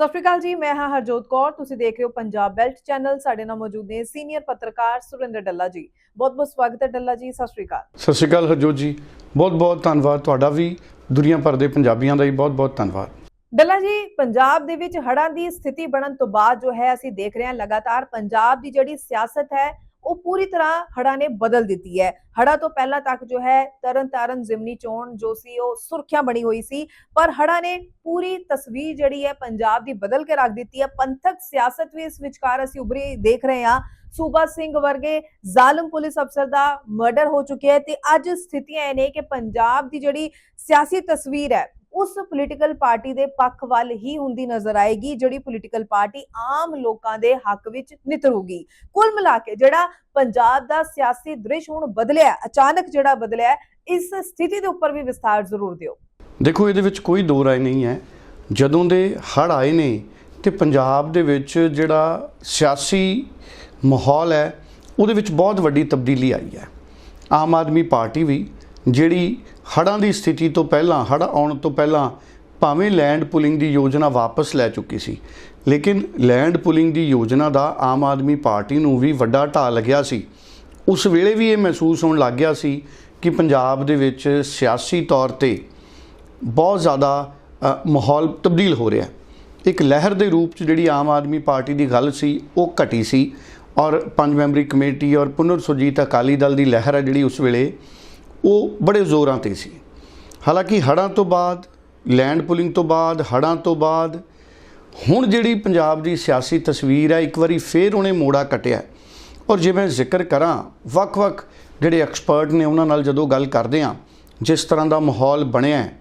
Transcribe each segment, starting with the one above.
ਸਤਿ ਸ਼੍ਰੀ ਅਕਾਲ ਜੀ ਮੈਂ ਹਾਂ ਹਰਜੋਤ ਕੌਰ। ਤੁਸੀਂ ਦੇਖ ਰਹੇ ਹੋ ਪੰਜਾਬ ਬੈਲਟ ਚੈਨਲ। ਸਾਡੇ ਨਾਲ ਮੌਜੂਦ ਨੇ ਸੀਨੀਅਰ ਪੱਤਰਕਾਰ ਸੁਰਿੰਦਰ ਡੱਲਾ ਜੀ। ਬਹੁਤ ਬਹੁਤ ਸਵਾਗਤ ਹੈ ਡੱਲਾ ਜੀ ਸਤਿ ਸ਼੍ਰੀ ਅਕਾਲ। ਸਤਿ ਸ਼੍ਰੀ ਅਕਾਲ ਹਰਜੋਤ ਜੀ। ਬਹੁਤ ਬਹੁਤ ਧੰਨਵਾਦ ਤੁਹਾਡਾ ਵੀ। ਦੁਨੀਆ ਭਰ ਦੇ ਪੰਜਾਬੀਆਂ ਦਾ ਵੀ ਬਹੁਤ ਬਹੁਤ ਧੰਨਵਾਦ। ਡੱਲਾ ਜੀ ਪੰਜਾਬ ਦੇ ਵਿੱਚ ਹੜ੍ਹਾਂ ਦੀ ਸਥਿਤੀ ਬਣਨ ਤੋਂ ਬਾਅਦ ਜੋ ਹੈ ਅਸੀਂ ਦੇਖ ਰਹੇ ਹਾਂ ਲਗਾਤਾਰ ਪੰਜਾਬ ਦੀ ਜਿਹੜੀ ਸਿਆਸਤ ਹੈ ਉਹ ਪੂਰੀ ਤਰ੍ਹਾਂ ਹੜ੍ਹਾਂ ਨੇ ਬਦਲ ਦਿੱਤੀ ਹੈ। ਹੜ੍ਹਾਂ ਤੋਂ ਪਹਿਲਾਂ ਤੱਕ ਜੋ ਹੈ ਤਰਨ ਤਾਰਨ ਜ਼ਿਮਨੀ ਚੋਣ ਜੋ ਸੀ, ਉਹ ਸੁਰਖੀਆਂ ਬਣੀ ਹੋਈ ਸੀ। ਪਰ ਹੜ੍ਹਾਂ ਨੇ ਪੂਰੀ ਤਸਵੀਰ ਜਿਹੜੀ ਹੈ, ਪੰਜਾਬ ਦੀ ਬਦਲ ਕੇ ਰੱਖ ਦਿੱਤੀ ਹੈ। ਪੰਥਕ ਸਿਆਸਤ ਵੀ ਇਸ ਵਿਚਕਾਰ ਅਸੀਂ ਉਭਰੀ ਦੇਖ ਰਹੇ ਹਾਂ। ਸੂਬਾ ਸਿੰਘ ਵਰਗੇ ਜ਼ਾਲਮ ਪੁਲਿਸ ਅਫਸਰ ਦਾ ਮਰਡਰ ਹੋ ਚੁੱਕਿਆ ਹੈ ਤੇ ਅੱਜ ਸਥਿਤੀਆਂ ਇਹ ਨੇ ਕਿ ਪੰਜਾਬ ਦੀ ਜਿਹੜੀ ਸਿਆਸੀ ਤਸਵੀਰ ਹੈ ਉਸ ਪੋਲੀਟੀਕਲ ਪਾਰਟੀ ਦੇ ਪੱਖ ਵੱਲ ਹੀ ਹੁੰਦੀ ਨਜ਼ਰ ਆਏਗੀ, ਜਿਹੜੀ ਪੋਲੀਟੀਕਲ ਪਾਰਟੀ ਆਮ ਲੋਕਾਂ ਦੇ ਹੱਕ ਵਿੱਚ ਨਿਤਰੂਗੀ। ਕੁੱਲ ਮਿਲਾ ਕੇ ਜਿਹੜਾ ਪੰਜਾਬ ਦਾ ਸਿਆਸੀ ਦ੍ਰਿਸ਼ ਹੁਣ ਬਦਲਿਆ, ਅਚਾਨਕ ਜਿਹੜਾ ਬਦਲਿਆ, ਇਸ ਸਥਿਤੀ ਦੇ ਉੱਪਰ ਵੀ ਵਿਸਥਾਰ ਜ਼ਰੂਰ ਦਿਓ। ਦੇਖੋ, ਇਹਦੇ ਵਿੱਚ ਕੋਈ ਦੋ ਰਾਏ ਨਹੀਂ ਹੈ। ਜਦੋਂ ਦੇ ਹੜ੍ਹ ਆਏ ਨੇ ਤੇ ਪੰਜਾਬ ਦੇ ਵਿੱਚ ਜਿਹੜਾ ਸਿਆਸੀ ਮਾਹੌਲ ਹੈ, ਉਹਦੇ ਵਿੱਚ ਬਹੁਤ ਵੱਡੀ ਤਬਦੀਲੀ ਆਈ ਹੈ। ਆਮ ਆਦਮੀ ਪਾਰਟੀ ਵੀ ਜਿਹੜੀ ਹੜ੍ਹਾਂ ਦੀ ਸਥਿਤੀ ਤੋਂ ਪਹਿਲਾਂ, ਹੜ੍ਹ ਆਉਣ ਤੋਂ ਪਹਿਲਾਂ ਭਾਵੇਂ ਲੈਂਡ ਪੁਲਿੰਗ ਦੀ ਯੋਜਨਾ ਵਾਪਸ ਲੈ ਚੁੱਕੀ ਸੀ, ਲੇਕਿਨ ਲੈਂਡ ਪੁਲਿੰਗ ਦੀ ਯੋਜਨਾ ਦਾ ਆਮ ਆਦਮੀ ਪਾਰਟੀ ਨੂੰ ਵੀ ਵੱਡਾ ਢਾਹ ਲੱਗਿਆ ਸੀ। ਉਸ ਵੇਲੇ ਵੀ ਇਹ ਮਹਿਸੂਸ ਹੋਣ ਲੱਗ ਗਿਆ ਸੀ ਕਿ ਪੰਜਾਬ ਦੇ ਵਿੱਚ ਸਿਆਸੀ ਤੌਰ ਤੇ ਬਹੁਤ ਜ਼ਿਆਦਾ ਮਾਹੌਲ ਤਬਦੀਲ ਹੋ ਰਿਹਾ ਇੱਕ ਲਹਿਰ ਦੇ ਰੂਪ 'ਚ ਜਿਹੜੀ ਆਮ ਆਦਮੀ ਪਾਰਟੀ ਦੀ ਗੱਲ ਸੀ, ਉਹ ਘਟੀ ਸੀ ਔਰ ਪੰਜ ਮੈਂਬਰੀ ਕਮੇਟੀ ਔਰ ਪੁਨਰ ਸੁਰਜੀਤ ਅਕਾਲੀ ਦਲ ਦੀ ਲਹਿਰ ਹੈ ਜਿਹੜੀ ਉਸ ਵੇਲੇ ਉਹ ਬੜੇ ਜ਼ੋਰਾਂ ਤੇ ਸੀ। ਹਾਲਾਂਕਿ ਹੜ੍ਹਾਂ ਤੋਂ ਬਾਅਦ ਲੈਂਡ ਪੁਲਿੰਗ ਤੋਂ ਬਾਅਦ, ਹੜ੍ਹਾਂ ਤੋਂ ਬਾਅਦ, ਹੁਣ ਜਿਹੜੀ ਪੰਜਾਬ ਦੀ ਸਿਆਸੀ ਤਸਵੀਰ ਹੈ, ਇੱਕ ਵਾਰੀ ਫੇਰ ਉਹਨੇ ਮੋੜਾ ਕਟਿਆ। ਔਰ ਜੇ ਮੈਂ ਜ਼ਿਕਰ ਕਰਾਂ, ਵੱਖ-ਵੱਖ ਜਿਹੜੇ ਐਕਸਪਰਟ ਨੇ ਉਹਨਾਂ ਨਾਲ ਜਦੋਂ ਗੱਲ ਕਰਦੇ ਆ ਜਿਸ ਤਰ੍ਹਾਂ ਦਾ ਮਾਹੌਲ ਬਣਿਆ ਹੈ,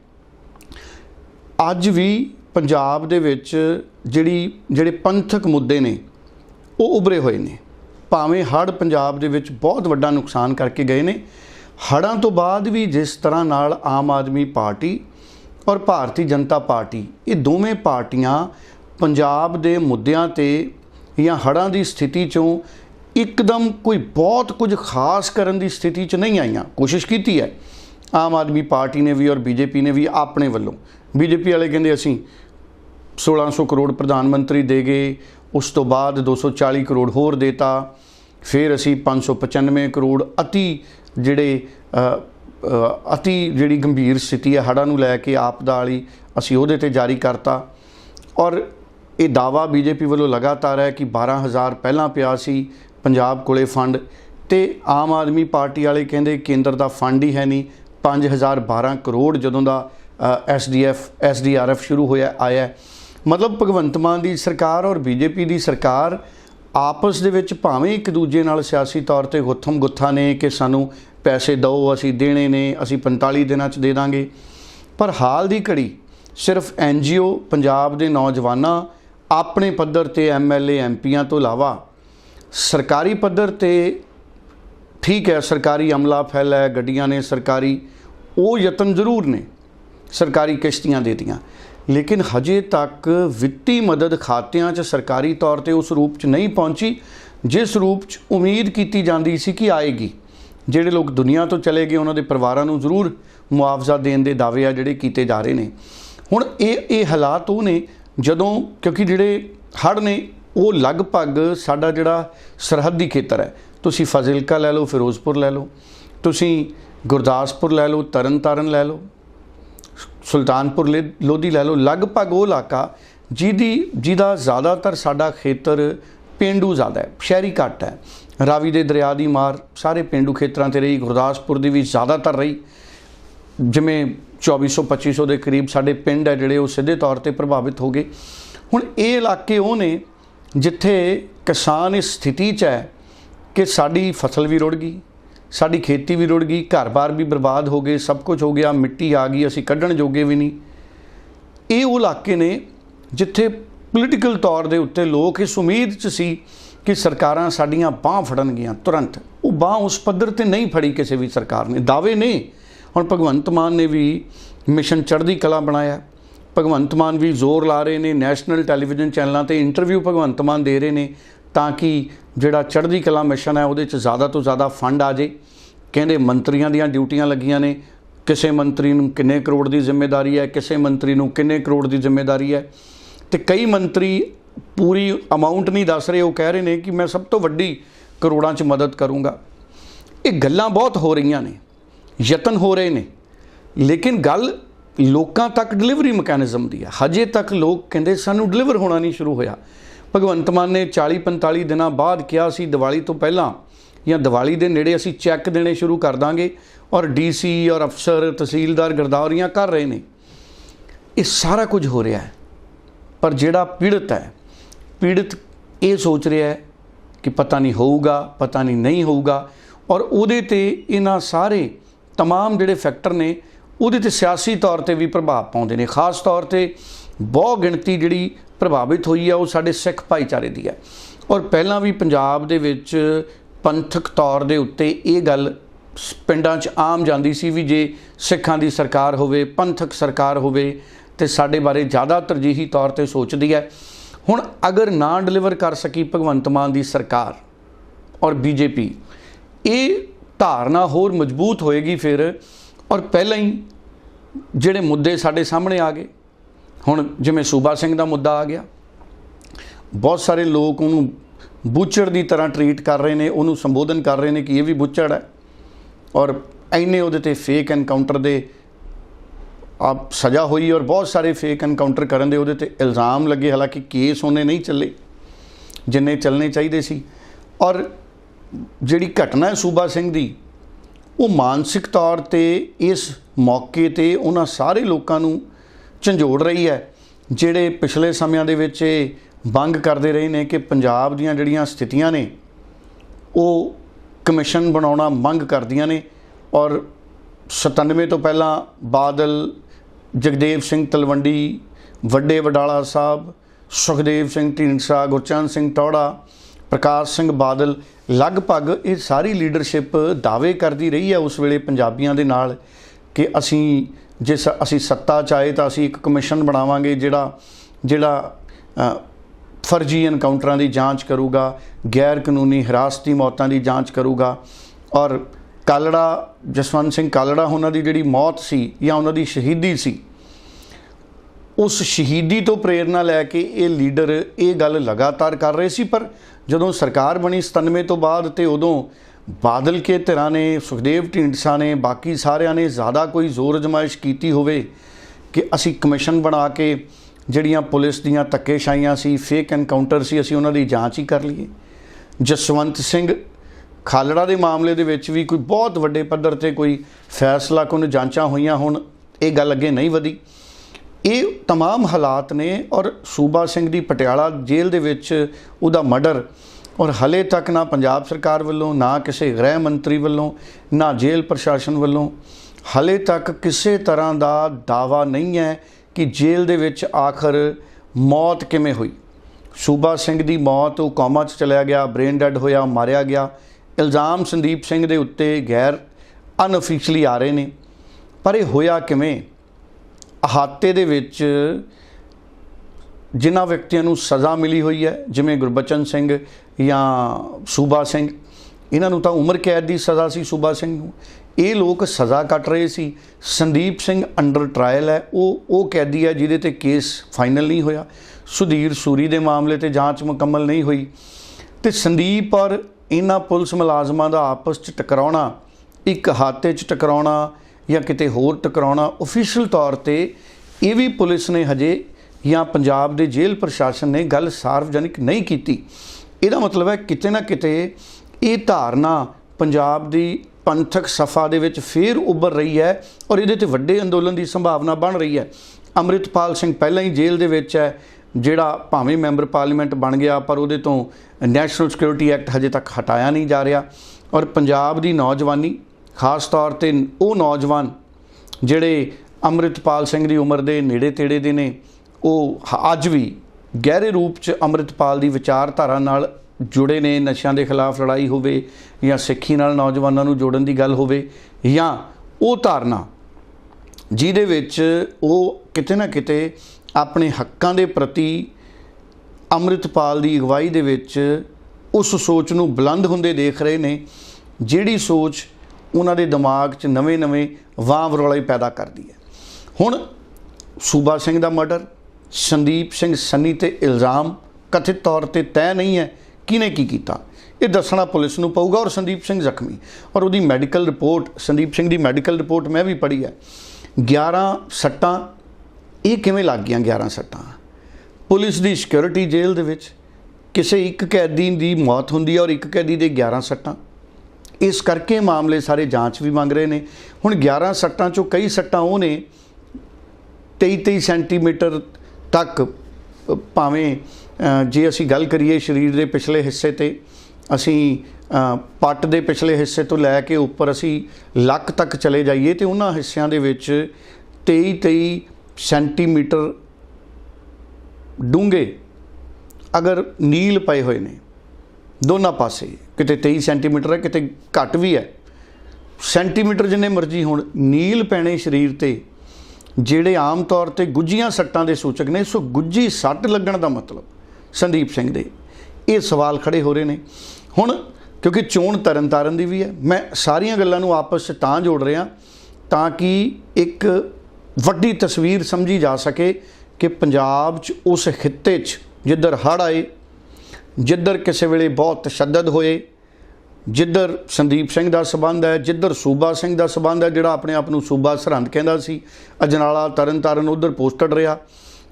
ਅੱਜ ਵੀ ਪੰਜਾਬ ਦੇ ਵਿੱਚ ਜਿਹੜੀ, ਜਿਹੜੇ ਪੰਥਕ ਮੁੱਦੇ ਨੇ, ਉਹ ਉਭਰੇ ਹੋਏ ਨੇ। ਭਾਵੇਂ ਹੜ੍ਹ ਪੰਜਾਬ ਦੇ ਵਿੱਚ ਬਹੁਤ ਵੱਡਾ ਨੁਕਸਾਨ ਕਰਕੇ ਗਏ ਨੇ ਹੜ੍ਹਾਂ ਤੋਂ ਬਾਅਦ ਵੀ ਜਿਸ ਤਰ੍ਹਾਂ ਨਾਲ ਆਮ ਆਦਮੀ ਪਾਰਟੀ ਔਰ ਭਾਰਤੀ ਜਨਤਾ ਪਾਰਟੀ, ਇਹ ਦੋਵੇਂ ਪਾਰਟੀਆਂ ਪੰਜਾਬ ਦੇ ਮੁੱਦਿਆਂ ਤੇ ਜਾਂ ਹੜ੍ਹਾਂ ਦੀ ਸਥਿਤੀ ਚੋਂ ਇੱਕਦਮ ਕੋਈ ਬਹੁਤ ਕੁਝ ਖਾਸ ਕਰਨ ਦੀ ਸਥਿਤੀ 'ਚ ਨਹੀਂ ਆਈਆਂ। ਕੋਸ਼ਿਸ਼ ਕੀਤੀ ਹੈ। ਆਮ ਆਦਮੀ ਪਾਰਟੀ ਨੇ ਵੀ ਔਰ ਬੀਜੇਪੀ ਨੇ ਵੀ ਆਪਣੇ ਵੱਲੋਂ। ਬੀਜੇਪੀ ਵਾਲੇ ਕਹਿੰਦੇ ਅਸੀਂ 1600 ਕਰੋੜ ਪ੍ਰਧਾਨ ਮੰਤਰੀ ਦੇ ਗਏ, ਉਸ ਤੋਂ ਬਾਅਦ 240 ਕਰੋੜ ਹੋਰ ਦੇਤਾ, ਫਿਰ ਅਸੀਂ 595 ਕਰੋੜ ਅਤੀ ਜਿਹੜੇ ਅ, ਅਤੀ ਜਿਹੜੀ ਗੰਭੀਰ ਸਥਿਤੀ ਹੈ ਹੜ੍ਹਾਂ ਨੂੰ ਲੈ ਕੇ ਆਪਦਾ ਵਾਲੀ ਅਸੀਂ ਉਹਦੇ ਤੇ ਜਾਰੀ ਕਰਤਾ। ਔਰ ਇਹ ਦਾਵਾ ਬੀਜੇਪੀ ਵੱਲੋਂ ਲਗਾਤਾਰ ਹੈ ਕਿ 12000 ਪਹਿਲਾਂ ਪਿਆ ਸੀ ਪੰਜਾਬ ਕੋਲੇ ਫੰਡ ਤੇ ਆਮ ਆਦਮੀ ਪਾਰਟੀ ਵਾਲੇ ਕਹਿੰਦੇ ਕੇਂਦਰ ਦਾ ਫੰਡ ਹੀ ਹੈ ਨਹੀਂ। 5012 ਕਰੋੜ ਜਦੋਂ ਦਾ ਐਸਡੀਐਫ ਐਸਡੀਆਰਐਫ ਸ਼ੁਰੂ ਹੋਇਆ ਆਇਆ ਮਤਲਬ ਭਗਵੰਤ ਮਾਨ ਦੀ ਸਰਕਾਰ ਔਰ ਬੀਜੇਪੀ ਦੀ ਸਰਕਾਰ ਆਪਸ ਦੇ ਵਿੱਚ ਭਾਵੇਂ ਇੱਕ ਦੂਜੇ ਨਾਲ ਸਿਆਸੀ ਤੌਰ ਤੇ ਗੁੱਥਮ ਗੁੱਥਾ ਨੇ ਕਿ ਸਾਨੂੰ ਪੈਸੇ ਦਿਓ, ਅਸੀਂ ਦੇਣੇ ਨੇ, ਅਸੀਂ 45 ਦਿਨਾਂ ਚ ਦੇ ਦਾਂਗੇ। ਪਰ ਹਾਲ ਦੀ ਘੜੀ ਸਿਰਫ ਐਨਜੀਓ ਪੰਜਾਬ ਦੇ ਨੌਜਵਾਨਾਂ, ਆਪਣੇ ਪੱਧਰ ਤੇ ਐਮਐਲਏ ਐਮਪੀਆਂ ਤੋਂ ਇਲਾਵਾ ਸਰਕਾਰੀ ਪੱਧਰ ਤੇ ਠੀਕ ਹੈ, ਸਰਕਾਰੀ ਅਮਲਾ ਫੈਲਾ ਹੈ, ਗੱਡੀਆਂ ਨੇ ਸਰਕਾਰੀ, ਉਹ ਯਤਨ ਜ਼ਰੂਰ ਨੇ, ਸਰਕਾਰੀ ਕਿਸ਼ਤੀਆਂ ਦੇਤੀਆਂ। ਲੇਕਿਨ ਹਜੇ ਤੱਕ ਵਿੱਤੀ ਮਦਦ ਖਾਤਿਆਂ 'ਚ ਸਰਕਾਰੀ ਤੌਰ ਤੇ ਉਸ ਰੂਪ 'ਚ ਨਹੀਂ ਪਹੁੰਚੀ, ਜਿਸ ਰੂਪ 'ਚ ਉਮੀਦ ਕੀਤੀ ਜਾਂਦੀ ਸੀ ਕਿ ਆਏਗੀ। ਜਿਹੜੇ ਲੋਕ ਦੁਨੀਆ ਤੋਂ ਚਲੇ ਗਏ, ਉਹਨਾਂ ਦੇ ਪਰਿਵਾਰਾਂ ਨੂੰ ਜ਼ਰੂਰ ਮੁਆਵਜ਼ਾ ਦੇਣ ਦੇ ਦਾਅਵੇ ਆ ਜਿਹੜੇ ਕੀਤੇ ਜਾ ਰਹੇ ਨੇ। ਹੁਣ ਇਹ ਇਹ ਹਾਲਾਤ ਉਹ ਨੇ, ਜਦੋਂ, ਕਿਉਂਕਿ ਜਿਹੜੇ ਹੜ੍ਹ ਨੇ, ਉਹ ਲਗਭਗ ਸਾਡਾ ਜਿਹੜਾ ਸਰਹੱਦੀ ਖੇਤਰ ਹੈ। ਤੁਸੀਂ ਫਾਜ਼ਿਲਕਾ ਲੈ ਲਓ, ਫਿਰੋਜ਼ਪੁਰ ਲੈ ਲਓ, ਤੁਸੀਂ ਗੁਰਦਾਸਪੁਰ ਲੈ ਲਓ, ਤਰਨਤਾਰਨ ਲੈ ਲਓ ਸੁਲਤਾਨਪੁਰ ਲੇ- ਲੋਧੀ ਲੈ ਲਓ। ਲਗਭਗ ਉਹ ਇਲਾਕਾ ਜਿਹਦੀ ਜਿਹਦਾ ਜ਼ਿਆਦਾਤਰ ਸਾਡਾ ਖੇਤਰ ਪਿੰਡੂ ਜ਼ਿਆਦਾ ਹੈ, ਸ਼ਹਿਰੀ ਘੱਟ ਹੈ। ਰਾਵੀ ਦੇ ਦਰਿਆ ਦੀ ਮਾਰ ਸਾਰੇ ਪਿੰਡੂ ਖੇਤਰਾਂ ਤੇ ਰਹੀ, ਗੁਰਦਾਸਪੁਰ ਦੀ ਵੀ ਜ਼ਿਆਦਾਤਰ ਰਹੀ। ਜਿਵੇਂ 2400 2500 ਦੇ ਕਰੀਬ ਸਾਡੇ ਪਿੰਡ ਹੈ ਜਿਹੜੇ ਉਹ ਸਿੱਧੇ ਤੌਰ ਤੇ ਪ੍ਰਭਾਵਿਤ ਹੋ ਗਏ। ਹੁਣ ਇਹ ਇਲਾਕੇ ਉਹ ਨੇ ਜਿੱਥੇ ਕਿਸਾਨ ਇਸ ਸਥਿਤੀ 'ਚ ਹੈ ਕਿ ਸਾਡੀ ਫਸਲ ਵੀ ਰੁੜ ਗਈ ਸਾਡੀ ਖੇਤੀ ਵੀ ਰੁੜ ਗਈ, ਘਰ-ਬਾਰ ਵੀ ਬਰਬਾਦ ਹੋ ਗਏ, ਸਭ ਕੁਝ ਹੋ ਗਿਆ, ਮਿੱਟੀ ਆ ਗਈ, ਅਸੀਂ ਕੱਢਣ ਜੋਗੇ ਵੀ ਨਹੀਂ। ਇਹ ਉਹ ਇਲਾਕੇ ਨੇ ਜਿੱਥੇ ਪੋਲੀਟੀਕਲ ਤੌਰ ਦੇ ਉੱਤੇ ਲੋਕ ਇਸ ਉਮੀਦ 'ਚ ਸੀ ਕਿ ਸਰਕਾਰਾਂ ਸਾਡੀਆਂ ਬਾਹ ਫੜਨਗੀਆਂ ਤੁਰੰਤ। ਉਹ ਬਾਹ ਉਸ ਪੱਧਰ ਤੇ ਨਹੀਂ ਫੜੀ ਕਿਸੇ ਵੀ ਸਰਕਾਰ ਨੇ। ਦਾਅਵੇ ਨੇ। ਹੁਣ ਭਗਵੰਤ ਮਾਨ ਨੇ ਵੀ ਮਿਸ਼ਨ ਚੜ੍ਹਦੀ ਕਲਾ ਬਣਾਇਆ। ਭਗਵੰਤ ਮਾਨ ਵੀ ਜ਼ੋਰ ਲਾ ਰਹੇ ਨੇ। ਨੈਸ਼ਨਲ ਟੈਲੀਵਿਜ਼ਨ ਚੈਨਲਾਂ ਤੇ ਇੰਟਰਵਿਊ ਭਗਵੰਤ ਮਾਨ ਦੇ ਰਹੇ ਨੇ। ਤਾਂ ਕਿ ਜਿਹੜਾ ਚੜ੍ਹਦੀ ਕਲਾ ਮਿਸ਼ਨ ਹੈ ਉਹਦੇ 'ਚ ਜ਼ਿਆਦਾ ਤੋਂ ਜ਼ਿਆਦਾ ਫੰਡ ਆ ਜੇ। ਕਹਿੰਦੇ ਮੰਤਰੀਆਂ ਦੀਆਂ ਡਿਊਟੀਆਂ ਲੱਗੀਆਂ ਨੇ। ਕਿਸੇ ਮੰਤਰੀ ਨੂੰ ਕਿੰਨੇ ਕਰੋੜ ਦੀ ਜ਼ਿੰਮੇਵਾਰੀ ਹੈ, ਕਿਸੇ ਮੰਤਰੀ ਨੂੰ ਕਿੰਨੇ ਕਰੋੜ ਦੀ ਜ਼ਿੰਮੇਵਾਰੀ ਹੈ। ਤੇ ਕਈ ਮੰਤਰੀ ਪੂਰੀ ਅਮਾਉਂਟ ਨਹੀਂ ਦੱਸ ਰਹੇ, ਉਹ ਕਹਿ ਰਹੇ ਨੇ ਕਿ ਮੈਂ ਸਭ ਤੋਂ ਵੱਡੀ ਕਰੋੜਾਂ 'ਚ ਮਦਦ ਕਰੂੰਗਾ। ਇਹ ਗੱਲਾਂ ਬਹੁਤ ਹੋ ਰਹੀਆਂ ਨੇ, ਯਤਨ ਹੋ ਰਹੇ ਨੇ। ਲੇਕਿਨ ਗੱਲ ਲੋਕਾਂ ਤੱਕ ਡਿਲੀਵਰੀ ਮੈਕੈਨਿਜ਼ਮ ਦੀ ਹੈ। ਹਜੇ ਤੱਕ ਲੋਕ ਕਹਿੰਦੇ ਸਾਨੂੰ ਡਿਲੀਵਰ ਹੋਣਾ ਨਹੀਂ ਸ਼ੁਰੂ ਹੋਇਆ। ਭਗਵੰਤ ਮਾਨ ਨੇ 40 45 ਦਿਨਾਂ ਬਾਅਦ ਕਿਹਾ ਸੀ ਦੀਵਾਲੀ ਤੋਂ ਪਹਿਲਾਂ ਜਾਂ ਦੀਵਾਲੀ ਦੇ ਨੇੜੇ ਅਸੀਂ ਚੈੱਕ ਦੇਣੇ ਸ਼ੁਰੂ ਕਰ ਦਾਂਗੇ ਔਰ ਡੀਸੀ ਔਰ ਅਫਸਰ ਤਹਿਸੀਲਦਾਰ ਗਰਦਾਵਰੀਆਂ ਕਰ ਰਹੇ ਨੇ ਇਹ ਸਾਰਾ ਕੁਝ ਹੋ ਰਿਹਾ ਹੈ ਪਰ ਜਿਹੜਾ ਪੀੜਤ ਹੈ ਪੀੜਤ ਇਹ ਸੋਚ ਰਿਹਾ ਹੈ ਕਿ ਪਤਾ ਨਹੀਂ ਹੋਊਗਾ ਪਤਾ ਨਹੀਂ ਨਹੀਂ ਹੋਊਗਾ ਔਰ ਉਹਦੇ ਤੇ ਇਹਨਾਂ ਸਾਰੇ तमाम ਜਿਹੜੇ ਫੈਕਟਰ ਨੇ ਉਹਦੇ ਤੇ ਸਿਆਸੀ ਤੌਰ ਤੇ ਵੀ ਪ੍ਰਭਾਵ ਪਾਉਂਦੇ ਨੇ ਖਾਸ ਤੌਰ ਤੇ ਬਹੁ ਗਿਣਤੀ ਜਿਹੜੀ ਪ੍ਰਭਾਵਿਤ ਹੋਈ ਹੈ ਉਹ ਸਾਡੇ ਸਿੱਖ ਭਾਈਚਾਰੇ ਦੀ ਹੈ ਔਰ ਪਹਿਲਾਂ ਵੀ ਪੰਜਾਬ ਦੇ ਵਿੱਚ ਪੰਥਕ ਤੌਰ ਦੇ ਉੱਤੇ ਇਹ ਗੱਲ ਸ- ਪਿੰਡਾਂ 'ਚ ਆਮ ਜਾਂਦੀ ਸੀ ਵੀ ਜੇ ਸਿੱਖਾਂ ਦੀ ਸਰਕਾਰ ਹੋਵੇ, ਪੰਥਕ ਸਰਕਾਰ ਹੋਵੇ, ਤੇ ਸਾਡੇ ਬਾਰੇ ਜ਼ਿਆਦਾ ਤਰਜੀਹੀ ਤੌਰ ਤੇ ਸੋਚਦੀ ਹੈ। ਹੁਣ ਅਗਰ ਨਾ ਡਿਲੀਵਰ ਕਰ ਸਕੀ ਭਗਵੰਤ ਮਾਨ ਦੀ ਸਰਕਾਰ ਔਰ ਬੀਜੇਪੀ, ਇਹ ਧਾਰਨਾ ਹੋਰ ਮਜ਼ਬੂਤ ਹੋਏਗੀ ਫਿਰ। ਔਰ ਪਹਿਲਾਂ ਹੀ ਜਿਹੜੇ ਮੁੱਦੇ ਸਾਡੇ ਸਾਹਮਣੇ ਆ ਗਏ। ਹੁਣ ਜਿਵੇਂ ਸੂਬਾ ਸਿੰਘ ਦਾ ਮੁੱਦਾ ਆ ਗਿਆ, ਬਹੁਤ ਸਾਰੇ ਲੋਕ ਉਹਨੂੰ ਬੂਚੜ ਦੀ ਤਰ੍ਹਾਂ ਟਰੀਟ ਕਰ ਰਹੇ ਨੇ, ਉਹਨੂੰ ਸੰਬੋਧਨ ਕਰ ਰਹੇ ਨੇ ਕਿ ਇਹ ਵੀ ਬੂਚੜ ਹੈ ਔਰ ਐਨੇ ਉਹਦੇ ਤੇ ਫੇਕ ਐਨਕਾਊਂਟਰ ਦੇ ਆਪ ਸਜ਼ਾ ਹੋਈ ਔਰ ਬਹੁਤ ਸਾਰੇ ਫੇਕ ਐਨਕਾਊਂਟਰ ਕਰਨ ਦੇ ਉਹਦੇ ਤੇ ਇਲਜ਼ਾਮ ਲੱਗੇ, ਹਾਲਾਂਕਿ ਕੇਸ ਉਹਨੇ ਨਹੀਂ ਚੱਲੇ ਜਿੰਨੇ ਚੱਲਣੇ ਚਾਹੀਦੇ ਸੀ ਔਰ ਜਿਹੜੀ ਘਟਨਾ ਹੈ ਸੂਬਾ ਸਿੰਘ ਦੀ, ਉਹ ਮਾਨਸਿਕ ਤੌਰ ਤੇ ਇਸ ਮੌਕੇ ਤੇ ਉਹਨਾਂ ਸਾਰੇ ਲੋਕਾਂ ਨੂੰ ਝੰਜੋੜ ਰਹੀ ਹੈ, ਜਿਹੜੇ ਪਿਛਲੇ ਸਮਿਆਂ ਦੇ ਵਿੱਚ ਇਹ ਮੰਗ ਕਰਦੇ ਰਹੇ ਨੇ ਕਿ ਪੰਜਾਬ ਦੀਆਂ ਜਿਹੜੀਆਂ ਸਥਿਤੀਆਂ ਨੇ, ਉਹ ਕਮਿਸ਼ਨ ਬਣਾਉਣਾ ਮੰਗ ਕਰਦੀਆਂ ਨੇ ਔਰ 97 ਤੋਂ ਪਹਿਲਾਂ ਬਾਦਲ ਜਗਦੇਵ ਸਿੰਘ ਤਲਵੰਡੀ, ਵੱਡੇ ਵਡਾਲਾ ਸਾਹਿਬ, ਸੁਖਦੇਵ ਸਿੰਘ ਢੀਂਡਸਾ, ਗੁਰਚਰਨ ਸਿੰਘ ਟੌੜਾ ਪ੍ਰਕਾਸ਼ ਸਿੰਘ ਬਾਦਲ, ਲਗਭਗ ਇਹ ਸਾਰੀ ਲੀਡਰਸ਼ਿਪ ਦਾਅਵੇ ਕਰਦੀ ਰਹੀ ਹੈ ਉਸ ਵੇਲੇ ਪੰਜਾਬੀਆਂ ਦੇ ਨਾਲ ਕਿ ਅਸੀਂ ਜੇ ਸ- ਅਸੀਂ ਸੱਤਾ ਚਾਹੇ ਤਾਂ ਅਸੀਂ ਇੱਕ ਕਮਿਸ਼ਨ ਬਣਾਵਾਂਗੇ ਜਿਹੜਾ ਜਿਹੜਾ ਫਰਜ਼ੀ ਐਨਕਾਊਂਟਰਾਂ ਦੀ ਜਾਂਚ ਕਰੂਗਾ ਗੈਰ ਕਾਨੂੰਨੀ ਹਿਰਾਸਤੀ ਮੌਤਾਂ ਦੀ ਜਾਂਚ ਕਰੂਗਾ। ਔਰ ਕਾਲੜਾ, ਜਸਵੰਤ ਸਿੰਘ ਕਾਲੜਾ ਉਹਨਾਂ ਦੀ ਜਿਹੜੀ ਮੌਤ ਸੀ ਜਾਂ ਉਹਨਾਂ ਦੀ ਸ਼ਹੀਦੀ ਸੀ, ਉਸ ਸ਼ਹੀਦੀ ਤੋਂ ਪ੍ਰੇਰਣਾ ਲੈ ਕੇ ਇਹ ਲੀਡਰ ਇਹ ਗੱਲ ਲਗਾਤਾਰ ਕਰ ਰਹੇ ਸੀ, ਪਰ ਜਦੋਂ ਸਰਕਾਰ ਬਣੀ 97 ਤੋਂ ਬਾਅਦ ਤੇ ਉਦੋਂ ਬਾਦਲ ਕੇ ਧਿਰਾਂ ਨੇ ਸੁਖਦੇਵ ਢੀਂਡਸਾ ਨੇ ਬਾਕੀ ਸਾਰਿਆਂ ਨੇ ਜ਼ਿਆਦਾ ਕੋਈ ਜ਼ੋਰ ਅਜ਼ਮਾਇਸ਼ ਕੀਤੀ ਹੋਵੇ ਕਿ ਅਸੀਂ ਕਮਿਸ਼ਨ ਬਣਾ ਕੇ ਜਿਹੜੀਆਂ ਪੁਲਿਸ ਦੀਆਂ ਧੱਕੇਸ਼ਾਹੀਆਂ ਸੀ ਫੇਕ ਐਨਕਾਊਂਟਰ ਸੀ ਅਸੀਂ ਉਹਨਾਂ ਦੀ ਜਾਂਚ ਹੀ ਕਰ ਲਈਏ ਜਸਵੰਤ ਸਿੰਘ ਖਾਲੜਾ ਦੇ ਮਾਮਲੇ ਦੇ ਵਿੱਚ ਵੀ ਕੋਈ ਬਹੁਤ ਵੱਡੇ ਪੱਧਰ ਤੇ ਕੋਈ ਫੈਸਲਾ ਕੋਈ ਜਾਂਚਾਂ ਹੋਈਆਂ ਹੁਣ ਇਹ ਗੱਲ ਅੱਗੇ ਨਹੀਂ ਵਧੀ ਇਹ तमाम ਹਾਲਾਤ ਨੇ ਔਰ ਸੂਬਾ ਸਿੰਘ ਦੀ ਪਟਿਆਲਾ ਜੇਲ੍ਹ ਦੇ ਵਿੱਚ ਉਹਦਾ ਮਰਡਰ ਔਰ ਹਲੇ ਤੱਕ ਨਾ ਪੰਜਾਬ ਸਰਕਾਰ ਵੱਲੋਂ, ਨਾ ਕਿਸੇ ਗ੍ਰਹਿ ਮੰਤਰੀ ਵੱਲੋਂ, ਨਾ ਜੇਲ੍ਹ ਪ੍ਰਸ਼ਾਸਨ ਵੱਲੋਂ, ਹਲੇ ਤੱਕ ਕਿਸੇ ਤਰ੍ਹਾਂ ਦਾ ਦਾਵਾ ਨਹੀਂ ਹੈ ਕਿ ਜੇਲ੍ਹ ਦੇ ਵਿੱਚ ਆਖਰ ਮੌਤ ਕਿਵੇਂ ਹੋਈ। ਸੂਬਾ ਸਿੰਘ ਦੀ ਮੌਤ, ਉਹ ਕੋਮਾ 'ਚ ਚਲਿਆ ਗਿਆ ਬ੍ਰੇਨ ਡੈਡ ਹੋਇਆ, ਮਾਰਿਆ ਗਿਆ। ਇਲਜ਼ਾਮ ਸੰਦੀਪ ਸਿੰਘ ਦੇ ਉੱਤੇ ਗੈਰ ਅਨਅਫੀਸ਼ੀਅਲੀ ਆ ਰਹੇ ਨੇ। ਪਰ ਇਹ ਹੋਇਆ ਕਿਵੇਂ? ਅਹਾਤੇ ਦੇ ਵਿੱਚ ਜਿਨ੍ਹਾਂ ਵਿਅਕਤੀਆਂ ਨੂੰ ਸਜ਼ਾ ਮਿਲੀ ਹੋਈ ਹੈ, ਜਿਵੇਂ ਗੁਰਬਚਨ ਸਿੰਘ ਜਾਂ ਸੂਬਾ ਸਿੰਘ, ਇਹਨਾਂ ਨੂੰ ਤਾਂ ਉਮਰ ਕੈਦ ਦੀ ਸਜ਼ਾ ਸੀ ਸੂਬਾ ਸਿੰਘ ਨੂੰ। ਇਹ ਲੋਕ ਸਜ਼ਾ ਕੱਟ ਰਹੇ ਸੀ। ਸੰਦੀਪ ਸਿੰਘ ਅੰਡਰ ਟਰਾਇਲ ਹੈ। ਉਹ ਉਹ ਕੈਦੀ ਹੈ ਜਿਹਦੇ ਤੇ ਕੇਸ ਫਾਈਨਲ ਨਹੀਂ ਹੋਇਆ। ਸੁਧੀਰ ਸੂਰੀ ਦੇ ਮਾਮਲੇ ਤੇ ਜਾਂਚ ਮੁਕੰਮਲ ਨਹੀਂ ਹੋਈ। ਤੇ ਸੰਦੀਪ ਔਰ ਇਹਨਾਂ ਪੁਲਿਸ ਮੁਲਾਜ਼ਮਾਂ ਦਾ ਆਪਸ 'ਚ ਟਕਰਾਉਣਾ, ਇੱਕ ਹਾਤੇ 'ਚ ਟਕਰਾਉਣਾ ਜਾਂ ਕਿਤੇ ਹੋਰ ਟਕਰਾਉਣਾ ਅਫੀਸ਼ੀਅਲ ਤੌਰ ਤੇ ਇਹ ਵੀ ਪੁਲਿਸ ਨੇ ਹਜੇ ਜਾਂ ਪੰਜਾਬ ਦੇ ਜੇਲ੍ਹ ਪ੍ਰਸ਼ਾਸਨ ਨੇ ਗੱਲ ਸਾਰਵਜਨਿਕ ਨਹੀਂ ਕੀਤੀ। ਇਹਦਾ ਮਤਲਬ ਹੈ ਕਿਤੇ ਨਾ ਕਿਤੇ ਇਹ ਧਾਰਨਾ ਪੰਜਾਬ ਦੀ ਪੰਥਕ ਸਫਾ ਦੇ ਵਿੱਚ ਫੇਰ ਉੱਭਰ ਰਹੀ ਹੈ ਔਰ ਇਹਦੇ ਤੇ ਵੱਡੇ ਅੰਦੋਲਨ ਦੀ ਸੰਭਾਵਨਾ ਬਣ ਰਹੀ ਹੈ। ਅੰਮ੍ਰਿਤਪਾਲ ਸਿੰਘ ਪਹਿਲਾਂ ਹੀ ਜੇਲ੍ਹ ਦੇ ਵਿੱਚ ਹੈ, ਜਿਹੜਾ ਭਾਵੇਂ ਮੈਂਬਰ ਪਾਰਲੀਮੈਂਟ ਬਣ ਗਿਆ, ਪਰ ਉਹਦੇ ਤੋਂ ਨੈਸ਼ਨਲ ਸਿਕਿਉਰਿਟੀ ਐਕਟ ਹਜੇ ਤੱਕ ਹਟਾਇਆ ਨਹੀਂ ਜਾ ਰਿਹਾ ਔਰ ਪੰਜਾਬ ਦੀ ਨੌਜਵਾਨੀ, ਖਾਸ ਤੌਰ ਤੇ ਉਹ ਨੌਜਵਾਨ ਜਿਹੜੇ ਅੰਮ੍ਰਿਤਪਾਲ ਸਿੰਘ ਦੀ ਉਮਰ ਦੇ ਨੇੜੇ ਤੇੜੇ ਦੇ ਨੇ, ਉਹ ਹ- ਅੱਜ ਵੀ ਗਹਿਰੇ ਰੂਪ 'ਚ ਅੰਮ੍ਰਿਤਪਾਲ ਦੀ ਵਿਚਾਰਧਾਰਾ ਨਾਲ ਜੁੜੇ ਨੇ, ਨਸ਼ਿਆਂ ਦੇ ਖਿਲਾਫ ਲੜਾਈ ਹੋਵੇ ਜਾਂ ਸਿੱਖੀ ਨਾਲ ਨੌਜਵਾਨਾਂ ਨੂੰ ਜੋੜਨ ਦੀ ਗੱਲ ਹੋਵੇ ਜਾਂ ਉਹ ਧਾਰਨਾ ਜਿਹਦੇ ਵਿੱਚ ਉਹ ਕਿਤੇ ਨਾ ਕਿਤੇ ਆਪਣੇ ਹੱਕਾਂ ਦੇ ਪ੍ਰਤੀ ਅੰਮ੍ਰਿਤਪਾਲ ਦੀ ਅਗਵਾਈ ਦੇ ਵਿੱਚ ਉਸ ਸੋਚ ਨੂੰ ਬੁਲੰਦ ਹੁੰਦੇ ਦੇਖ ਰਹੇ ਨੇ, ਜਿਹੜੀ ਸੋਚ ਉਹਨਾਂ ਦੇ ਦਿਮਾਗ 'ਚ ਨਵੇਂ-ਨਵੇਂ ਵਾਂ ਵਰੋਲੇ ਪੈਦਾ ਕਰਦੀ ਹੈ। ਹੁਣ ਸੂਬਾ ਸਿੰਘ ਦਾ ਮਰਡਰ ਸੰਦੀਪ ਸਿੰਘ ਸੰਨੀ ਤੇ ਇਲਜ਼ਾਮ ਕਥਿਤ ਤੌਰ ਤੇ ਤੈਅ ਨਹੀਂ ਹੈ ਕਿਹਨੇ ਕੀ ਕੀਤਾ। ਇਹ ਦੱਸਣਾ ਪੁਲਿਸ ਨੂੰ ਪਊਗਾ ਔਰ ਸੰਦੀਪ ਸਿੰਘ ਜ਼ਖਮੀ। ਔਰ ਉਹਦੀ ਮੈਡੀਕਲ ਰਿਪੋਰਟ, ਸੰਦੀਪ ਸਿੰਘ ਦੀ ਮੈਡੀਕਲ ਰਿਪੋਰਟ ਮੈਂ ਵੀ ਪੜ੍ਹੀ ਹੈ। 11 ਸੱਟਾਂ, ਇਹ ਕਿਵੇਂ ਲੱਗ ਗਈਆਂ 11 ਸੱਟਾਂ? ਪੁਲਿਸ ਦੀ ਸਿਕਿਉਰਿਟੀ ਜੇਲ੍ਹ ਦੇ ਵਿੱਚ, ਕਿਸੇ ਇੱਕ ਕੈਦੀ ਦੀ ਮੌਤ ਹੁੰਦੀ ਹੈ ਔਰ ਇੱਕ ਕੈਦੀ ਦੇ 11 ਸੱਟਾਂ। ਇਸ ਕਰਕੇ ਮਾਮਲੇ ਸਾਰੇ ਜਾਂਚ ਵੀ ਮੰਗ ਰਹੇ ਨੇ। ਹੁਣ 11 ਸੱਟਾਂ ਚੋਂ ਕਈ ਸੱਟਾਂ ਉਹ ਨੇ 23 23 ਸੈਂਟੀਮੀਟਰ ਤੱਕ, ਭਾਵੇਂ ਜੇ ਅਸੀਂ ਗੱਲ ਕਰੀਏ ਸਰੀਰ ਦੇ ਪਿਛਲੇ ਹਿੱਸੇ ਤੇ, ਅਸੀਂ ਪੱਟ ਦੇ ਪਿਛਲੇ ਹਿੱਸੇ ਤੋਂ ਲੈ ਕੇ ਉੱਪਰ ਅਸੀਂ ਲੱਕ ਤੱਕ ਚਲੇ ਜਾਈਏ ਤੇ ਉਹਨਾਂ ਹਿੱਸਿਆਂ ਦੇ ਵਿੱਚ 23 23 ਸੈਂਟੀਮੀਟਰ ਡੂੰਘੇ ਅਗਰ ਨੀਲ ਪਏ ਹੋਏ ਨੇ, ਦੋਨਾਂ ਪਾਸੇ, ਕਿਤੇ 23 ਸੈਂਟੀਮੀਟਰ ਹੈ, ਕਿਤੇ ਘੱਟ ਵੀ ਹੈ। ਸੈਂਟੀਮੀਟਰ ਜਿੰਨੇ ਮਰਜ਼ੀ ਹੋਣ, ਨੀਲ ਪੈਣੇ ਸਰੀਰ ਤੇ ਜਿਹੜੇ ਆਮ ਤੌਰ ਤੇ ਗੁੱਜੀਆਂ ਸੱਟਾਂ ਦੇ ਸੂਚਕ ਨੇ, ਸੋ ਗੁੱਜੀ ਸੱਟ ਲੱਗਣ ਦਾ ਮਤਲਬ ਸੰਦੀਪ ਸਿੰਘ ਦੇ। ਇਹ ਸਵਾਲ ਖੜੇ ਹੋ ਰਹੇ ਨੇ। ਹੁਣ, ਕਿਉਂਕਿ ਚੋਣ ਤਰਨਤਾਰਨ ਦੀ ਵੀ ਹੈ, ਮੈਂ ਸਾਰੀਆਂ ਗੱਲਾਂ ਨੂੰ ਆਪਸ 'ਚ ਤਾਂ ਜੋੜ ਰਿਹਾ ਤਾਂ ਕਿ ਇੱਕ ਵੱਡੀ ਤਸਵੀਰ ਸਮਝੀ ਜਾ ਸਕੇ ਕਿ ਪੰਜਾਬ 'ਚ ਉਸ ਖਿੱਤੇ 'ਚ ਜਿੱਧਰ ਹੜ੍ਹ ਆਏ, ਜਿੱਧਰ ਕਿਸੇ ਵੇਲੇ ਬਹੁਤ ਤਸ਼ੱਦਦ ਹੋਏ ਜਿੱਧਰ ਸੰਦੀਪ ਸਿੰਘ ਦਾ ਸਬੰਧ ਹੈ, ਜਿੱਧਰ ਸੂਬਾ ਸਿੰਘ ਦਾ ਸਬੰਧ ਹੈ, ਜਿਹੜਾ ਆਪਣੇ ਆਪ ਨੂੰ ਸੂਬਾ ਸਰਹੰਦ ਕਹਿੰਦਾ ਸੀ, ਅਜਨਾਲਾ, ਤਰਨਤਾਰਨ, ਉਧਰ ਪੋਸਟਡ ਰਿਹਾ।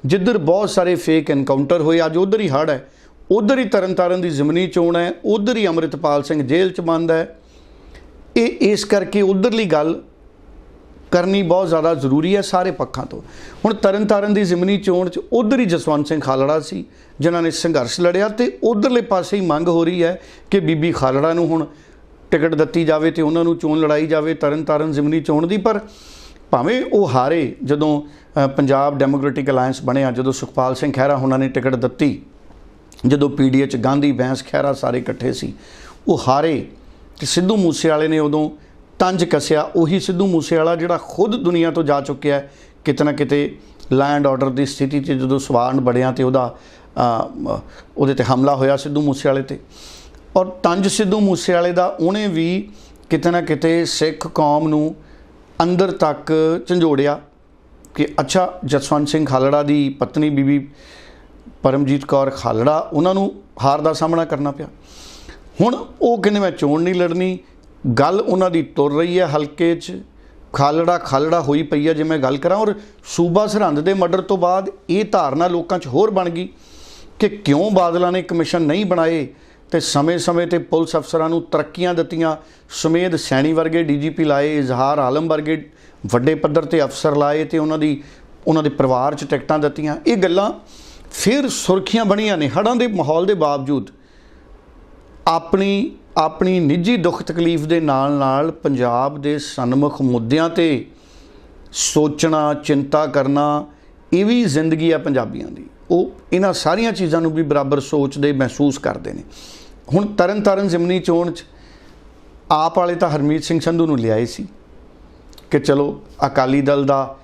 ਜਿੱਧਰ ਬਹੁਤ ਸਾਰੇ ਫੇਕ ਐਨਕਾਊਂਟਰ ਹੋਏ, ਅੱਜ ਉਧਰ ਹੀ ਹੜ ਹੈ। ਉਧਰ ਹੀ ਤਰਨਤਾਰਨ ਦੀ ਜ਼ਮਨੀ ਚੋਣ ਹੈ, ਉਧਰ ਹੀ ਅੰਮ੍ਰਿਤਪਾਲ ਸਿੰਘ ਜੇਲ੍ਹ 'ਚ ਬੰਦ ਹੈ। ਇਹ ਇਸ ਕਰਕੇ ਉਧਰਲੀ ਗੱਲ ਕਰਨੀ ਬਹੁਤ ਜ਼ਿਆਦਾ ਜ਼ਰੂਰੀ ਹੈ ਸਾਰੇ ਪੱਖਾਂ ਤੋਂ। ਹੁਣ ਤਰਨਤਾਰਨ ਦੀ ਜ਼ਿਮਨੀ ਚੋਣ 'ਚ ਉਧਰ ਹੀ ਜਸਵੰਤ ਸਿੰਘ ਖਾਲੜਾ ਸੀ, ਜਿਨ੍ਹਾਂ ਨੇ ਸੰਘਰਸ਼ ਲੜਿਆ ਤੇ ਉਧਰਲੇ ਪਾਸੇ ਹੀ ਮੰਗ ਹੋ ਰਹੀ ਹੈ ਕਿ ਬੀਬੀ ਖਾਲੜਾ ਨੂੰ ਹੁਣ ਟਿਕਟ ਦਿੱਤੀ ਜਾਵੇ ਤੇ ਉਹਨਾਂ ਨੂੰ ਚੋਣ ਲੜਾਈ ਜਾਵੇ ਤਰਨਤਾਰਨ ਜ਼ਿਮਨੀ ਚੋਣ ਦੀ। ਪਰ ਭਾਵੇਂ ਉਹ ਹਾਰੇ, ਜਦੋਂ ਪੰਜਾਬ ਡੈਮੋਕ੍ਰੈਟਿਕ ਅਲਾਈਅੰਸ ਬਣਿਆ, ਜਦੋਂ ਸੁਖਪਾਲ ਸਿੰਘ ਖਹਿਰਾ ਉਹਨਾਂ ਨੇ ਟਿਕਟ ਦਿੱਤੀ, ਜਦੋਂ ਪੀਡੀਏ ਚ ਗਾਂਧੀ, ਬੈਂਸ ਖਹਿਰਾ ਸਾਰੇ ਇਕੱਠੇ ਸੀ, ਉਹ ਹਾਰੇ ਤੇ ਸਿੱਧੂ ਮੂਸੇਵਾਲੇ ਨੇ ਉਦੋਂ ਤੰਜ ਕੱਸਿਆ, ਉਹੀ ਸਿੱਧੂ ਮੂਸੇਵਾਲਾ ਜਿਹੜਾ ਖੁਦ ਦੁਨੀਆ ਤੋਂ ਜਾ ਚੁੱਕਿਆ ਹੈ, ਕਿਤੇ ਨਾ ਕਿਤੇ ਲੈਂਡ ਆਰਡਰ ਦੀ ਸਥਿਤੀ 'ਤੇ ਜਦੋਂ ਸਵਾਰਨ ਬੜਿਆ ਤੇ ਉਹਦਾ ਉਹਦੇ ਤੇ ਹਮਲਾ ਹੋਇਆ ਸਿੱਧੂ ਮੂਸੇਵਾਲੇ ਤੇ। ਔਰ ਤੰਜ ਸਿੱਧੂ ਮੂਸੇਵਾਲੇ ਦਾ ਉਹਨੇ ਵੀ ਕਿਤੇ ਨਾ ਕਿਤੇ ਸਿੱਖ ਕੌਮ ਨੂੰ ਅੰਦਰ ਤੱਕ ਝੰਜੋੜਿਆ ਕਿ ਅੱਛਾ, ਜਸਵੰਤ ਸਿੰਘ ਖਾਲੜਾ ਦੀ ਪਤਨੀ ਬੀਬੀ ਪਰਮਜੀਤ ਕੌਰ ਖਾਲੜਾ, ਉਹਨਾਂ ਨੂੰ ਹਾਰ ਦਾ ਸਾਹਮਣਾ ਕਰਨਾ ਪਿਆ। ਹੁਣ ਉਹ ਕਹਿੰਦੇ ਮੈਂ ਚੋਣ ਨਹੀਂ ਲੜਨੀ ਗੱਲ ਉਹਨਾਂ ਦੀ ਤੁਰ ਰਹੀ ਹੈ ਹਲਕੇ 'ਚ। ਖਾਲੜਾ ਖਾਲੜਾ ਹੋਈ ਪਈ ਹੈ ਜੇ ਮੈਂ ਗੱਲ ਕਰਾਂ। ਔਰ ਸੂਬਾ ਸਰਹੰਦ ਦੇ ਮਰਡਰ ਤੋਂ ਬਾਅਦ ਇਹ ਧਾਰਨਾ ਲੋਕਾਂ 'ਚ ਹੋਰ ਬਣ ਗਈ ਕਿ ਕਿਉਂ ਬਾਦਲਾਂ ਨੇ ਕਮਿਸ਼ਨ ਨਹੀਂ ਬਣਾਏ ਤੇ ਸਮੇਂ-ਸਮੇਂ ਤੇ ਪੁਲਿਸ ਅਫਸਰਾਂ ਨੂੰ ਤਰੱਕੀਆਂ ਦਿੱਤੀਆਂ। ਸੁਮੇਧ ਸੈਣੀ ਵਰਗੇ ਡੀਜੀਪੀ ਲਾਏ, ਇਜ਼ਹਾਰ ਆਲਮ ਵਰਗੇ ਵੱਡੇ ਪੱਧਰ ਤੇ ਅਫਸਰ ਲਾਏ ਤੇ ਉਹਨਾਂ ਦੀ, ਉਹਨਾਂ ਦੇ ਪਰਿਵਾਰ 'ਚ ਟਿਕਟਾਂ ਦਿੱਤੀਆਂ। ਇਹ ਗੱਲਾਂ ਫਿਰ ਸੁਰਖੀਆਂ ਬਣੀਆਂ ਨੇ ਹੜ੍ਹਾਂ ਦੇ ਮਾਹੌਲ ਦੇ ਬਾਵਜੂਦ। ਆਪਣੀ ਆਪਣੀ ਨਿੱਜੀ ਦੁੱਖ ਤਕਲੀਫ ਦੇ ਨਾਲ ਨਾਲ ਪੰਜਾਬ ਦੇ ਸਨਮੁਖ ਮੁੱਦਿਆਂ ਤੇ ਸੋਚਣਾ, ਚਿੰਤਾ ਕਰਨਾ, ਇਹ ਵੀ ਜ਼ਿੰਦਗੀ ਆ ਪੰਜਾਬੀਆਂ ਦੀ। ਉਹ ਇਹਨਾਂ ਸਾਰੀਆਂ ਚੀਜ਼ਾਂ ਨੂੰ ਵੀ ਬਰਾਬਰ ਸੋਚਦੇ ਮਹਿਸੂਸ ਕਰਦੇ ਨੇ। ਹੁਣ ਤਰਨ ਤਾਰਨ ਜ਼ਿਮਨੀ ਚੋਣ ਚ ਆਪ ਵਾਲੇ ਤਾਂ ਹਰਮੀਤ ਸਿੰਘ ਸੰਧੂ ਨੂੰ ਲਿਆਏ ਸੀ ਕਿ ਚਲੋ ਅਕਾਲੀ ਦਲ ਦਾ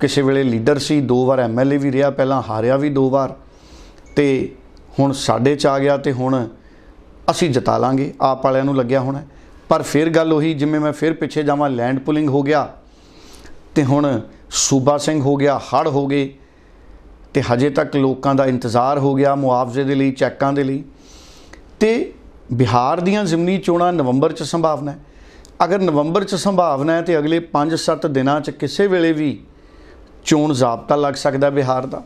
ਕਿਸੇ ਵੇਲੇ ਲੀਡਰ ਸੀ, ਦੋ ਵਾਰ ਐਮਐਲਏ ਵੀ ਰਿਹਾ, ਪਹਿਲਾਂ ਹਾਰਿਆ ਵੀ ਦੋ ਵਾਰ ਤੇ ਹੁਣ ਸਾਡੇ ਚ ਆ ਗਿਆ ਤੇ ਹੁਣ ਅਸੀਂ ਜਿਤਾ ਲਾਂਗੇ, ਆਪ ਵਾਲਿਆਂ ਨੂੰ ਲੱਗਿਆ ਹੋਣਾ ਪਰ ਫਿਰ ਗੱਲ ਉਹੀ, ਜਿਵੇਂ ਮੈਂ ਫਿਰ ਪਿੱਛੇ ਜਾਵਾਂ ਲੈਂਡ ਪੁਲਿੰਗ ਹੋ ਗਿਆ, ਤੇ ਹੁਣ ਸੂਬਾ ਸਿੰਘ ਹੋ ਗਿਆ ਹੜ ਹੋ ਗਏ, ਤੇ ਹਜੇ ਤੱਕ ਲੋਕਾਂ ਦਾ ਇੰਤਜ਼ਾਰ ਹੋ ਗਿਆ ਮੁਆਵਜ਼ੇ ਦੇ ਲਈ, ਚੈੱਕਾਂ ਦੇ ਲਈ। ਤੇ ਬਿਹਾਰ ਦੀਆਂ ਜ਼ਿਮਨੀ ਚੋਣਾਂ ਨਵੰਬਰ 'ਚ ਸੰਭਾਵਨਾ ਹੈ। ਅਗਰ ਨਵੰਬਰ 'ਚ ਸੰਭਾਵਨਾ ਹੈ ਤੇ ਅਗਲੇ 5-7 ਦਿਨਾਂ 'ਚ ਕਿਸੇ ਵੇਲੇ ਵੀ ਚੋਣ ਜ਼ਾਬਤਾ ਲੱਗ ਸਕਦਾ ਬਿਹਾਰ ਦਾ।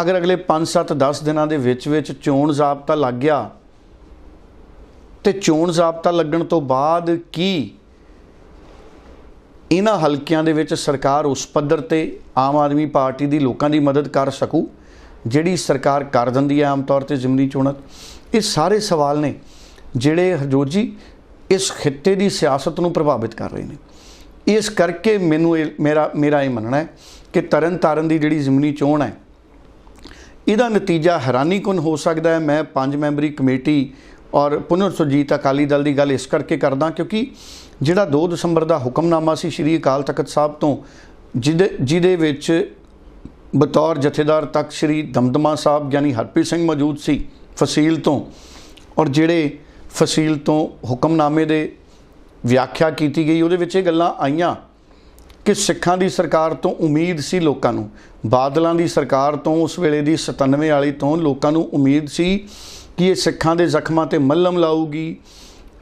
ਅਗਰ ਅਗਲੇ 5-7-10 ਦਿਨਾਂ ਦੇ ਵਿੱਚ ਵਿੱਚ ਚੋਣ ਜ਼ਾਬਤਾ ਲੱਗ ਗਿਆ ਤੇ ਚੋਣ ਜ਼ਾਬਤਾ ਲੱਗਣ ਤੋਂ ਬਾਅਦ ਕੀ ਇਹਨਾਂ ਹਲਕਿਆਂ ਦੇ ਵਿੱਚ ਸਰਕਾਰ ਉਸ ਪੱਧਰ ਤੇ ਆਮ ਆਦਮੀ ਪਾਰਟੀ ਦੀ ਲੋਕਾਂ ਦੀ ਮਦਦ ਕਰ ਸਕੂ, ਜਿਹੜੀ ਸਰਕਾਰ ਕਰ ਦਿੰਦੀ ਹੈ ਆਮ ਤੌਰ ਤੇ ਜ਼ਿਮਨੀ ਚੋਣਾਂ? ਇਹ ਸਾਰੇ ਸਵਾਲ ਨੇ ਜਿਹੜੇ ਹਰਜੋਤ ਜੀ ਇਸ ਖਿੱਤੇ ਦੀ ਸਿਆਸਤ ਨੂੰ ਪ੍ਰਭਾਵਿਤ ਕਰ ਰਹੇ ਨੇ। ਇਸ ਕਰਕੇ ਮੈਨੂੰ ਇਹ ਮੇਰਾ ਮੇਰਾ ਇਹ ਮੰਨਣਾ ਹੈ ਕਿ ਤਰਨ ਤਾਰਨ ਦੀ ਜਿਹੜੀ ਜ਼ਿਮਨੀ ਚੋਣ ਹੈ, ਇਹਦਾ ਨਤੀਜਾ ਹੈਰਾਨੀਕੁਨ ਹੋ ਸਕਦਾ ਹੈ। ਮੈਂ ਪੰਜ ਮੈਂਬਰੀ ਕਮੇਟੀ ਔਰ ਪੁਨਰ ਸੁਰਜੀਤ ਅਕਾਲੀ ਦਲ ਦੀ ਗੱਲ ਇਸ ਕਰਕੇ ਕਰਦਾ ਕਿਉਂਕਿ ਜਿਹੜਾ 2 ਦਸੰਬਰ ਦਾ ਹੁਕਮਨਾਮਾ ਸੀ ਸ਼੍ਰੀ ਅਕਾਲ ਤਖਤ ਸਾਹਿਬ ਤੋਂ, ਜਿਹਦੇ ਜਿਹਦੇ ਵਿੱਚ ਬਤੌਰ ਜਥੇਦਾਰ ਤੱਕ ਸ਼੍ਰੀ ਦਮਦਮਾ ਸਾਹਿਬ ਯਾਨੀ ਹਰਪ੍ਰੀਤ ਸਿੰਘ ਮੌਜੂਦ ਸੀ ਫਸੀਲ ਤੋਂ ਔਰ ਜਿਹੜੇ ਫਸੀਲ ਤੋਂ ਹੁਕਮਨਾਮੇ ਦੇ ਵਿਆਖਿਆ ਕੀਤੀ ਗਈ, ਉਹਦੇ ਵਿੱਚ ਇਹ ਗੱਲਾਂ ਆਈਆਂ ਕਿ ਸਿੱਖਾਂ ਦੀ ਸਰਕਾਰ ਤੋਂ ਉਮੀਦ ਸੀ ਲੋਕਾਂ ਨੂੰ, ਬਾਦਲਾਂ ਦੀ ਸਰਕਾਰ ਤੋਂ ਉਸ ਵੇਲੇ ਦੀ 97 ਵਾਲੀ ਤੋਂ ਲੋਕਾਂ ਨੂੰ ਉਮੀਦ ਸੀ ਕਿ ਇਹ ਸਿੱਖਾਂ ਦੇ ਜ਼ਖਮਾਂ ਤੇ ਮੱਲਮ ਲਾਊਗੀ,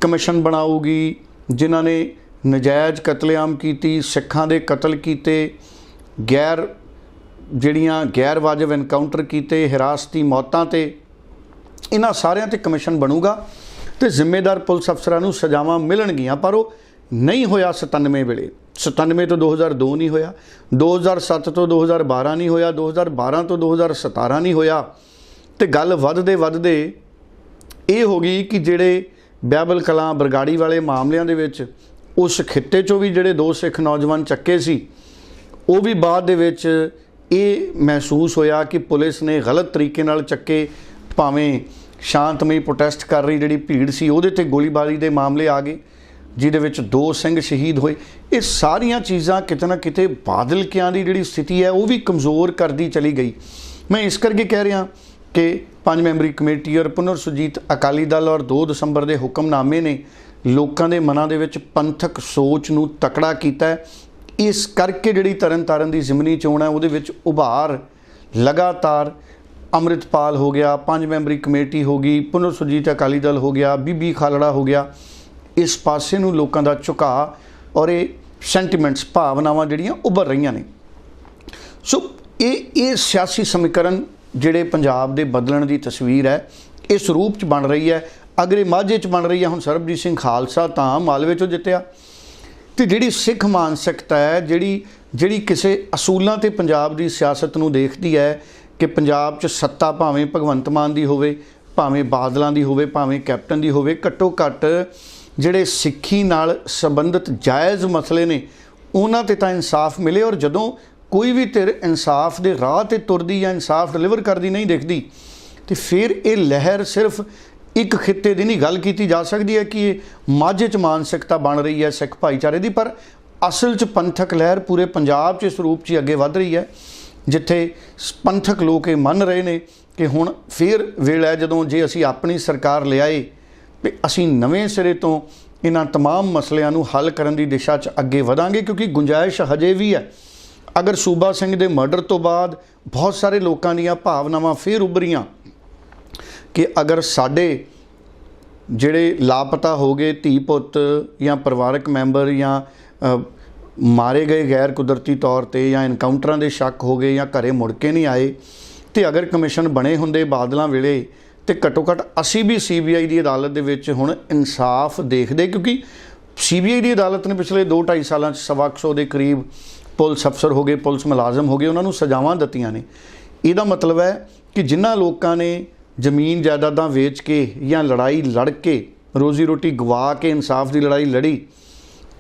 ਕਮਿਸ਼ਨ ਬਣਾਊਗੀ, ਜਿਨ੍ਹਾਂ ਨੇ ਨਜਾਇਜ਼ ਕਤਲੇਆਮ ਕੀਤੀ, ਸਿੱਖਾਂ ਦੇ ਕਤਲ ਕੀਤੇ, ਗੈਰ ਜਿਹੜੀਆਂ ਗੈਰ ਵਾਜਬ ਐਨਕਾਊਂਟਰ ਕੀਤੇ, ਹਿਰਾਸਤੀ ਮੌਤਾਂ ਤੇ, ਇਹਨਾਂ ਸਾਰਿਆਂ ਤੇ ਕਮਿਸ਼ਨ ਬਣੂਗਾ ਤੇ ਜ਼ਿੰਮੇਦਾਰ ਪੁਲਿਸ ਅਫਸਰਾਂ ਨੂੰ ਸਜ਼ਾਵਾਂ ਮਿਲਣਗੀਆਂ, ਪਰ ਉਹ ਨਹੀਂ ਹੋਇਆ 97 ਵੇਲੇ। 97 ਤੋਂ 2002 ਨਹੀਂ ਹੋਇਆ 2007 ਤੋਂ 2012 ਨਹੀਂ ਹੋਇਆ 2012 ਤੋਂ 2017 ਨਹੀਂ ਹੋਇਆ। ਤੇ ਗੱਲ ਵੱਧਦੇ ਵੱਧਦੇ ਇਹ ਹੋ ਗਈ ਕਿ ਜਿਹੜੇ ਬੈਬਲ ਕਲਾਂ ਬਰਗਾੜੀ ਵਾਲੇ ਮਾਮਲਿਆਂ ਦੇ ਵਿੱਚ ਉਸ ਖਿੱਤੇ ਚੋਂ ਵੀ ਜਿਹੜੇ ਦੋ ਸਿੱਖ ਨੌਜਵਾਨ ਚੱਕੇ ਸੀ, ਉਹ ਵੀ ਬਾਅਦ ਦੇ ਵਿੱਚ ਇਹ ਮਹਿਸੂਸ ਹੋਇਆ ਕਿ ਪੁਲਿਸ ਨੇ ਗਲਤ ਤਰੀਕੇ ਨਾਲ ਚੱਕੇ, ਭਾਵੇਂ ਸ਼ਾਂਤਮਈ ਪ੍ਰੋਟੈਸਟ ਕਰ ਰਹੀ ਜਿਹੜੀ ਭੀੜ ਸੀ, ਉਹਦੇ ਤੇ ਗੋਲੀਬਾਰੀ ਦੇ ਮਾਮਲੇ ਆ ਗਏ, ਜਿਹਦੇ ਵਿੱਚ ਦੋ ਸਿੰਘ ਸ਼ਹੀਦ ਹੋਏ। ਇਹ ਸਾਰੀਆਂ ਚੀਜ਼ਾਂ ਕਿਤੇ ਨਾ ਕਿਤੇ ਬਾਦਲ ਕਿਆਂ ਦੀ ਜਿਹੜੀ ਸਥਿਤੀ ਹੈ, ਉਹ ਵੀ ਕਮਜ਼ੋਰ ਕਰਦੀ ਚਲੀ ਗਈ। ਮੈਂ ਇਸ ਕਰਕੇ ਕਹਿ ਰਿਹਾ ਕਿ ਪੰਜ ਮੈਂਬਰੀ ਕਮੇਟੀ ਔਰ ਪੁਨਰ ਸੁਜੀਤ ਅਕਾਲੀ ਦਲ ਔਰ 2 ਦਸੰਬਰ ਦੇ ਹੁਕਮਨਾਮੇ ਨੇ ਲੋਕਾਂ ਦੇ ਮਨਾਂ ਦੇ ਵਿੱਚ ਪੰਥਕ ਸੋਚ ਨੂੰ ਤਕੜਾ ਕੀਤਾ ਹੈ। ਇਸ ਕਰਕੇ ਜਿਹੜੀ ਤਰਨਤਾਰਨ ਦੀ ਜ਼ਿਮਨੀ ਚੋਣ ਹੈ, ਉਹਦੇ ਵਿੱਚ ਉਭਾਰ ਲਗਾਤਾਰ ਅੰਮ੍ਰਿਤਪਾਲ ਹੋ ਗਿਆ, ਪੰਜ ਮੈਂਬਰੀ ਕਮੇਟੀ ਹੋ ਗਈ, ਪੁਨਰ ਸੁਜੀਤ ਅਕਾਲੀ ਦਲ ਹੋ ਗਿਆ, ਬੀਬੀ ਖਾਲੜਾ ਹੋ ਗਿਆ। ਇਸ ਪਾਸੇ ਨੂੰ ਲੋਕਾਂ ਦਾ ਝੁਕਾਅ ਔਰ ਇਹ ਸੈਂਟੀਮੈਂਟਸ ਭਾਵਨਾਵਾਂ ਜਿਹੜੀਆਂ ਉੱਭਰ ਰਹੀਆਂ ਨੇ। ਸੋ ਇਹ ਇਹ ਸਿਆਸੀ ਸਮੀਕਰਨ ਜਿਹੜੇ ਪੰਜਾਬ ਦੇ ਬਦਲਣ ਦੀ ਤਸਵੀਰ ਹੈ, ਇਸ ਰੂਪ ਚ ਬਣ ਰਹੀ ਹੈ। ਅਗਰ ਮਾਝੇ ਚ ਬਣ ਰਹੀ ਹੈ। ਹੁਣ ਸਰਬਜੀਤ ਸਿੰਘ ਖਾਲਸਾ ਤਾਂ ਮਾਲਵੇ ਚੋਂ ਜਿੱਤਿਆ। ਤੇ ਜਿਹੜੀ ਸਿੱਖ ਮਾਨਸਿਕਤਾ ਹੈ, ਜਿਹੜੀ ਜਿਹੜੀ ਕਿਸੇ ਅਸੂਲਾਂ ਤੇ ਪੰਜਾਬ ਦੀ ਸਿਆਸਤ ਨੂੰ ਦੇਖਦੀ ਹੈ ਕਿ ਪੰਜਾਬ 'ਚ ਸੱਤਾ ਭਾਵੇਂ ਭਗਵੰਤ ਮਾਨ ਦੀ ਹੋਵੇ, ਭਾਵੇਂ ਬਾਦਲਾਂ ਦੀ ਹੋਵੇ, ਭਾਵੇਂ ਕੈਪਟਨ ਦੀ ਹੋਵੇ, ਘੱਟੋ ਘੱਟ ਜਿਹੜੇ ਸਿੱਖੀ ਨਾਲ ਸੰਬੰਧਿਤ ਜਾਇਜ਼ ਮਸਲੇ ਨੇ, ਉਹਨਾਂ ਤੇ ਤਾਂ ਇਨਸਾਫ ਮਿਲੇ। ਔਰ ਜਦੋਂ ਕੋਈ ਵੀ ਧਿਰ ਇਨਸਾਫ ਦੇ ਰਾਹ ਤੇ ਤੁਰਦੀ ਜਾਂ ਇਨਸਾਫ ਡਿਲੀਵਰ ਕਰਦੀ ਨਹੀਂ ਦਿਖਦੀ ਤੇ ਫਿਰ ਇਹ ਲਹਿਰ ਸਿਰਫ ਇੱਕ ਖਿੱਤੇ ਦੀ ਨਹੀਂ ਗੱਲ ਕੀਤੀ ਜਾ ਸਕਦੀ ਹੈ ਕਿ ਇਹ ਮਾਝੇ ਚ ਮਾਨਸਿਕਤਾ ਬਣ ਰਹੀ ਹੈ ਸਿੱਖ ਭਾਈਚਾਰੇ ਦੀ ਪਰ ਅਸਲ ਚ ਪੰਥਕ ਲਹਿਰ ਪੂਰੇ ਪੰਜਾਬ ਚ ਇਸ ਰੂਪ ਚ ਹੀ ਅੱਗੇ ਵਧ ਰਹੀ ਹੈ ਜਿੱਥੇ ਸ- ਪੰਥਕ ਲੋਕ ਇਹ ਮੰਨ ਰਹੇ ਨੇ ਕਿ ਹੁਣ ਫਿਰ ਵੇਲਾ ਹੈ ਜਦੋਂ ਜੇ ਅਸੀਂ ਆਪਣੀ ਸਰਕਾਰ ਲਿਆਏ ਤੇ ਅਸੀਂ ਨਵੇਂ ਸਿਰੇ ਤੋਂ ਇਹਨਾਂ तमाम ਮਸਲਿਆਂ ਨੂੰ ਹੱਲ ਕਰਨ ਦੀ ਦਿਸ਼ਾ 'ਚ ਅੱਗੇ ਵਧਾਂਗੇ ਕਿਉਂਕਿ ਗੁੰਜਾਇਸ਼ ਹਜੇ ਵੀ ਹੈ ਅਗਰ ਸੂਬਾ ਸਿੰਘ ਦੇ ਮਰਡਰ ਤੋਂ ਬਾਅਦ ਬਹੁਤ ਸਾਰੇ ਲੋਕਾਂ ਦੀਆਂ ਭਾਵਨਾਵਾਂ ਫੇਰ ਉਭਰੀਆਂ ਕਿ ਅਗਰ ਸਾਡੇ ਜਿਹੜੇ ਲਾਪਤਾ ਹੋ ਗਏ ਧੀ ਪੁੱਤ ਜਾਂ ਪਰਿਵਾਰਕ ਮੈਂਬਰ ਜਾਂ ਮਾਰੇ ਗਏ ਗੈਰ ਕੁਦਰਤੀ ਤੌਰ ਤੇ ਜਾਂ ਇਨਕਾਊਂਟਰਾਂ ਦੇ ਸ਼ੱਕ ਹੋ ਗਏ ਜਾਂ ਘਰੇ ਮੁੜ ਕੇ ਨਹੀਂ ਆਏ, ਤੇ ਅਗਰ ਕਮਿਸ਼ਨ ਬਣੇ ਹੁੰਦੇ ਬਾਦਲਾਂ ਵੇਲੇ ਤੇ ਘੱਟੋ ਘੱਟ ਅਸੀਂ ਵੀ ਸੀਬੀਆਈ ਦੀ ਅਦਾਲਤ ਦੇ ਵਿੱਚ ਹੁਣ ਇਨਸਾਫ ਦੇਖਦੇ ਕਿਉਂਕਿ ਸੀਬੀਆਈ ਦੀ ਅਦਾਲਤ ਨੇ ਪਿਛਲੇ 2.5 ਸਾਲਾਂ 'ਚ ਸਵਾ ਕੁ ਸੌ ਦੇ ਕਰੀਬ ਪੁਲਿਸ ਅਫਸਰ ਹੋ ਗਏ, ਪੁਲਿਸ ਮੁਲਾਜ਼ਮ ਹੋ ਗਏ, ਉਹਨਾਂ ਨੂੰ ਸਜ਼ਾਵਾਂ ਦਿੱਤੀਆਂ ਨੇ। ਇਹਦਾ ਮਤਲਬ ਹੈ ਕਿ ਜਿਨ੍ਹਾਂ ਲੋਕਾਂ ਨੇ ਜ਼ਮੀਨ ਜਾਇਦਾਦਾਂ ਵੇਚ ਕੇ ਜਾਂ ਲੜਾਈ ਲੜ ਕੇ, ਰੋਜ਼ੀ ਰੋਟੀ ਗਵਾ ਕੇ ਇਨਸਾਫ ਦੀ ਲੜਾਈ ਲੜੀ,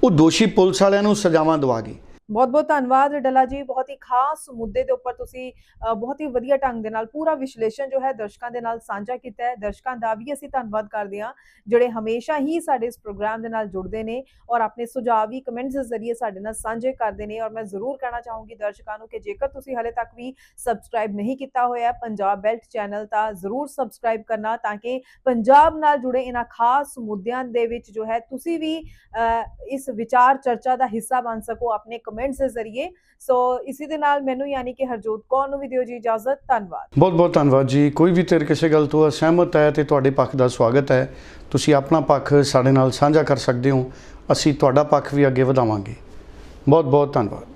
ਉਹ ਦੋਸ਼ੀ ਪੁਲਿਸ ਵਾਲਿਆਂ ਨੂੰ ਸਜ਼ਾਵਾਂ ਦਵਾ ਗਏ। ਬਹੁਤ ਬਹੁਤ ਧੰਨਵਾਦ ਡੱਲਾ ਜੀ ਬਹੁਤ ਹੀ ਖਾਸ ਮੁੱਦੇ ਦੇ ਉੱਪਰ ਤੁਸੀਂ ਬਹੁਤ ਹੀ ਵਧੀਆ ਢੰਗ ਦੇ ਨਾਲ ਪੂਰਾ ਵਿਸ਼ਲੇਸ਼ਣ ਜੋ ਹੈ ਦਰਸ਼ਕਾਂ ਦੇ ਨਾਲ ਸਾਂਝਾ ਕੀਤਾ ਹੈ। ਦਰਸ਼ਕਾਂ ਦਾ ਵੀ ਅਸੀਂ ਧੰਨਵਾਦ ਕਰਦੇ ਹਾਂ ਜਿਹੜੇ ਹਮੇਸ਼ਾ ਹੀ ਸਾਡੇ ਇਸ ਪ੍ਰੋਗਰਾਮ ਦੇ ਨਾਲ ਜੁੜਦੇ ਨੇ ਔਰ ਆਪਣੇ ਸੁਝਾਅ ਵੀ ਕਮੈਂਟਸ ਦੇ ਜ਼ਰੀਏ ਸਾਡੇ ਨਾਲ ਸਾਂਝੇ ਕਰਦੇ ਨੇ ਔਰ ਮੈਂ ਜ਼ਰੂਰ ਕਹਿਣਾ ਚਾਹੂੰਗੀ ਦਰਸ਼ਕਾਂ ਨੂੰ ਕਿ ਜੇਕਰ ਤੁਸੀਂ ਹਲੇ ਤੱਕ ਵੀ ਸਬਸਕ੍ਰਾਈਬ ਨਹੀਂ ਕੀਤਾ ਹੋਇਆ ਪੰਜਾਬ ਬੈਲਟ ਚੈਨਲ ਤਾਂ ਜ਼ਰੂਰ ਸਬਸਕ੍ਰਾਈਬ ਕਰਨਾ ਤਾਂ ਕਿ ਪੰਜਾਬ ਨਾਲ ਜੁੜੇ ਇਹਨਾਂ ਖਾਸ ਮੁੱਦਿਆਂ ਦੇ ਵਿੱਚ ਜੋ ਹੈ ਤੁਸੀਂ ਵੀ ਅ, ਇਸ ਵਿਚਾਰ ਚਰਚਾ ਦਾ ਹਿੱਸਾ ਬਣ ਸਕੋ ਆਪਣੇ ਕਮੈਂਟਸ ਦੇ ਜ਼ਰੀਏ। ਸੋ ਇਸੇ ਦੇ ਨਾਲ ਮੈਨੂੰ ਯਾਨੀ ਕਿ ਹਰਜੋਤ ਕੌਰ ਨੂੰ ਵੀ ਦਿਓ ਜੀ ਇਜਾਜ਼ਤ। ਧੰਨਵਾਦ। ਬਹੁਤ ਬਹੁਤ ਧੰਨਵਾਦ ਜੀ। ਕੋਈ ਵੀ ਤੇਰੇ ਕਿਸੇ ਗੱਲ ਤੋਂ ਅਸਹਿਮਤ ਹੈ ਤੇ ਤੁਹਾਡੇ ਪੱਖ ਦਾ ਸਵਾਗਤ ਹੈ, ਤੁਸੀਂ ਆਪਣਾ ਪੱਖ ਸਾਡੇ ਨਾਲ ਸਾਂਝਾ ਕਰ ਸਕਦੇ ਹੋ। ਅਸੀਂ ਤੁਹਾਡਾ ਪੱਖ ਵੀ ਅੱਗੇ ਵਧਾਵਾਂਗੇ। ਬਹੁਤ ਬਹੁਤ ਧੰਨਵਾਦ।